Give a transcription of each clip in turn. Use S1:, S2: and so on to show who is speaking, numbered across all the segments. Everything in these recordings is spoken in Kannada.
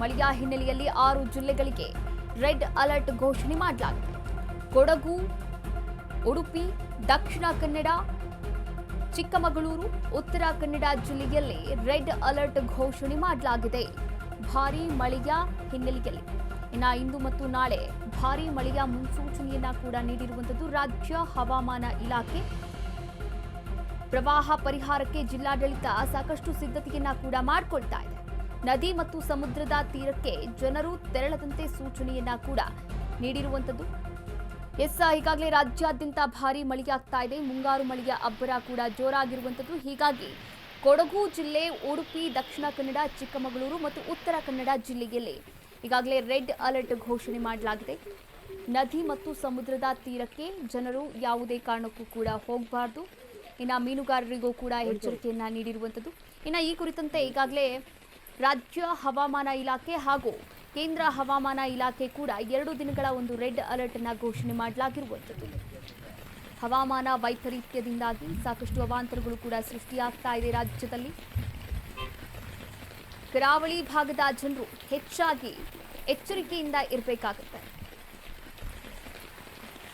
S1: ಮಳೆಯ ಹಿನ್ನೆಲೆಯಲ್ಲಿ ಆರು ಜಿಲ್ಲೆಗಳಿಗೆ ರೆಡ್ ಅಲರ್ಟ್ ಘೋಷಣೆ ಮಾಡಲಾಗಿದೆ. ಕೊಡಗು, ಉಡುಪಿ, ದಕ್ಷಿಣ ಕನ್ನಡ, ಚಿಕ್ಕಮಗಳೂರು, ಉತ್ತರ ಕನ್ನಡ ಜಿಲ್ಲೆಯಲ್ಲಿ ರೆಡ್ ಅಲರ್ಟ್ ಘೋಷಣೆ ಮಾಡಲಾಗಿದೆ. ಭಾರೀ ಮಳೆಯ ಹಿನ್ನೆಲೆಯಲ್ಲಿ. ಇನ್ನು ಇಂದು ಮತ್ತು ನಾಳೆ ಭಾರೀ ಮಳೆಯ ಮುನ್ಸೂಚನೆಯನ್ನು ಕೂಡ ನೀಡಿರುವಂತದ್ದು ರಾಜ್ಯ ಹವಾಮಾನ ಇಲಾಖೆ. ಪ್ರವಾಹ ಪರಿಹಾರಕ್ಕೆ ಜಿಲ್ಲಾಡಳಿತ ಸಾಕಷ್ಟು ಸಿದ್ಧತೆಯನ್ನ ಕೂಡ ಮಾಡಿಕೊಳ್ತಾ ಇದೆ. ನದಿ ಮತ್ತು ಸಮುದ್ರದ ತೀರಕ್ಕೆ ಜನರು ತೆರಳದಂತೆ ಸೂಚನೆಯನ್ನ ಕೂಡ ನೀಡಿರುವಂತದ್ದು ಎಸ್ ಈಗಾಗಲೇ ರಾಜ್ಯಾದ್ಯಂತ ಭಾರಿ ಮಳೆಯಾಗ್ತಾ ಇದೆ. ಮುಂಗಾರು ಮಳೆಯ ಅಬ್ಬರ ಕೂಡ ಜೋರಾಗಿರುವಂಥದ್ದು. ಹೀಗಾಗಿ ಕೊಡಗು ಜಿಲ್ಲೆ, ಉಡುಪಿ, ದಕ್ಷಿಣ ಕನ್ನಡ, ಚಿಕ್ಕಮಗಳೂರು ಮತ್ತು ಉತ್ತರ ಕನ್ನಡ ಜಿಲ್ಲೆಯಲ್ಲಿ ಈಗಾಗಲೇ ರೆಡ್ ಅಲರ್ಟ್ ಘೋಷಣೆ ಮಾಡಲಾಗಿದೆ. ನದಿ ಮತ್ತು ಸಮುದ್ರದ ತೀರಕ್ಕೆ ಜನರು ಯಾವುದೇ ಕಾರಣಕ್ಕೂ ಕೂಡ ಹೋಗಬಾರ್ದು. ಇನ್ನು ಮೀನುಗಾರರಿಗೂ ಕೂಡ ಎಚ್ಚರಿಕೆಯನ್ನು ನೀಡಿರುವಂಥದ್ದು. ಇನ್ನು ಈ ಕುರಿತಂತೆ ಈಗಾಗಲೇ ರಾಜ್ಯ ಹವಾಮಾನ ಇಲಾಖೆ ಹಾಗೂ ಕೇಂದ್ರ ಹವಾಮಾನ ಇಲಾಖೆ ಕೂಡ ಎರಡು ದಿನಗಳ ಒಂದು ರೆಡ್ ಅಲರ್ಟ್ ಅನ್ನು ಘೋಷಣೆ ಮಾಡಲಾಗಿರುವಂಥದ್ದು. ಹವಾಮಾನ ವೈಪರೀತ್ಯದಿಂದಾಗಿ ಸಾಕಷ್ಟು ಅವಾಂತರಗಳು ಕೂಡ ಸೃಷ್ಟಿಯಾಗ್ತಾ ಇದೆ ರಾಜ್ಯದಲ್ಲಿ. ಕರಾವಳಿ ಭಾಗದ ಜನರು ಹೆಚ್ಚಾಗಿ ಎಚ್ಚರಿಕೆಯಿಂದ ಇರಬೇಕಾಗುತ್ತೆ.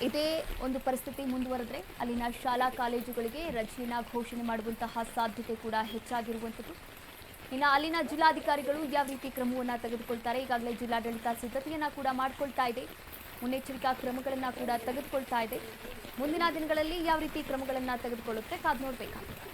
S1: ಇದೇ ಒಂದು ಪರಿಸ್ಥಿತಿ ಮುಂದುವರೆದ್ರೆ ಅಲ್ಲಿನ ಶಾಲಾ ಕಾಲೇಜುಗಳಿಗೆ ರಜೆಯನ್ನ ಘೋಷಣೆ ಮಾಡುವಂತಹ ಸಾಧ್ಯತೆ ಕೂಡ ಹೆಚ್ಚಾಗಿರುವಂಥದ್ದು. ಇನ್ನು ಅಲ್ಲಿನ ಜಿಲ್ಲಾಧಿಕಾರಿಗಳು ಯಾವ ರೀತಿ ಕ್ರಮವನ್ನು ತೆಗೆದುಕೊಳ್ತಾರೆ, ಈಗಾಗಲೇ ಜಿಲ್ಲಾಡಳಿತ ಸಿದ್ಧತೆಯನ್ನ ಕೂಡ ಮಾಡಿಕೊಳ್ತಾ ಇದೆ. ಮುನ್ನೆಚ್ಚರಿಕಾ ಕ್ರಮಗಳನ್ನ ಕೂಡ ತೆಗೆದುಕೊಳ್ತಾ ಇದೆ. ಮುಂದಿನ ದಿನಗಳಲ್ಲಿ ಯಾವ ರೀತಿ ಕ್ರಮಗಳನ್ನ ತೆಗೆದುಕೊಳ್ಳುತ್ತೆ ಕಾದು ನೋಡಬೇಕಾಗುತ್ತೆ.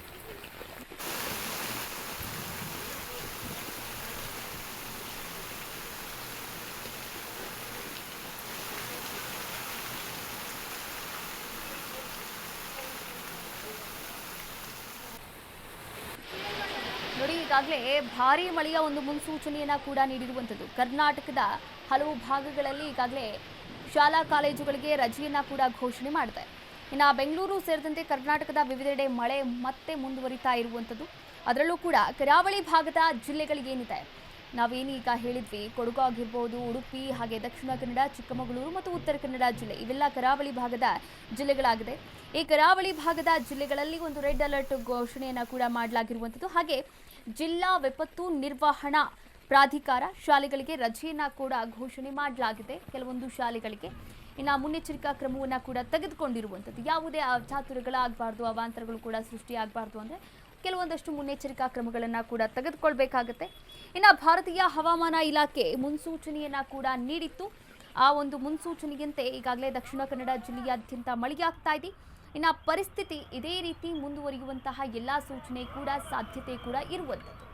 S1: ಈಗಾಗಲೇ ಭಾರಿ ಮಳೆಯ ಒಂದು ಮುನ್ಸೂಚನೆಯನ್ನು ಕೂಡ ನೀಡಿರುವಂಥದ್ದು. ಕರ್ನಾಟಕದ ಹಲವು ಭಾಗಗಳಲ್ಲಿ ಈಗಾಗಲೇ ಶಾಲಾ ಕಾಲೇಜುಗಳಿಗೆ ರಜೆಯನ್ನ ಕೂಡ ಘೋಷಣೆ ಮಾಡಿದೆ ಇನ್ನು ಬೆಂಗಳೂರು ಸೇರಿದಂತೆ ಕರ್ನಾಟಕದ ವಿವಿಧೆಡೆ ಮಳೆ ಮತ್ತೆ ಮುಂದುವರಿತಾ ಇರುವಂಥದ್ದು. ಅದರಲ್ಲೂ ಕೂಡ ಕರಾವಳಿ ಭಾಗದ ಜಿಲ್ಲೆಗಳಿಗೇನಿದೆ ನಾವೇನೀಗ ಹೇಳಿದ್ವಿ, ಕೊಡಗು ಆಗಿರ್ಬೋದು, ಉಡುಪಿ, ಹಾಗೆ ದಕ್ಷಿಣ ಕನ್ನಡ, ಚಿಕ್ಕಮಗಳೂರು ಮತ್ತು ಉತ್ತರ ಕನ್ನಡ ಜಿಲ್ಲೆ ಇವೆಲ್ಲ ಕರಾವಳಿ ಭಾಗದ ಜಿಲ್ಲೆಗಳಾಗಿದೆ. ಈ ಕರಾವಳಿ ಭಾಗದ ಜಿಲ್ಲೆಗಳಲ್ಲಿ ಒಂದು ರೆಡ್ ಅಲರ್ಟ್ ಘೋಷಣೆಯನ್ನು ಕೂಡ ಮಾಡಲಾಗಿರುವಂಥದ್ದು. ಹಾಗೆ ಜಿಲ್ಲಾ ವಿಪತ್ತು ನಿರ್ವಹಣಾ ಪ್ರಾಧಿಕಾರ ಶಾಲೆಗಳಿಗೆ ರಜೆಯನ್ನು ಕೂಡ ಘೋಷಣೆ ಮಾಡಲಾಗಿದೆ. ಕೆಲವೊಂದು ಶಾಲೆಗಳಿಗೆ ಇನ್ನು ಮುನ್ನೆಚ್ಚರಿಕಾ ಕ್ರಮವನ್ನು ಕೂಡ ತೆಗೆದುಕೊಂಡಿರುವಂಥದ್ದು. ಯಾವುದೇ ಚಾತುರ್ಯಗಳಾಗಬಾರ್ದು ಅವಾಂತರಗಳು ಕೂಡ ಸೃಷ್ಟಿಯಾಗಬಾರ್ದು ಅಂದರೆ ಕೆಲವೊಂದಷ್ಟು ಮುನ್ನೆಚ್ಚರಿಕಾ ಕ್ರಮಗಳನ್ನು ಕೂಡ ತೆಗೆದುಕೊಳ್ಬೇಕಾಗತ್ತೆ. ಇನ್ನು ಭಾರತೀಯ ಹವಾಮಾನ ಇಲಾಖೆ ಮುನ್ಸೂಚನೆಯನ್ನ ಕೂಡ ನೀಡಿತ್ತು. ಆ ಒಂದು ಮುನ್ಸೂಚನೆಯಂತೆ ಈಗಾಗಲೇ ದಕ್ಷಿಣ ಕನ್ನಡ ಜಿಲ್ಲೆಯಾದ್ಯಂತ ಮಳೆಯಾಗ್ತಾ ಇದೆ. ಇನ್ನು ಪರಿಸ್ಥಿತಿ ಇದೇ ರೀತಿ ಮುಂದುವರಿಯುವಂತಹ ಎಲ್ಲ ಸೂಚನೆ ಕೂಡ ಸಾಧ್ಯತೆ ಕೂಡ ಇರುವಂಥದ್ದು.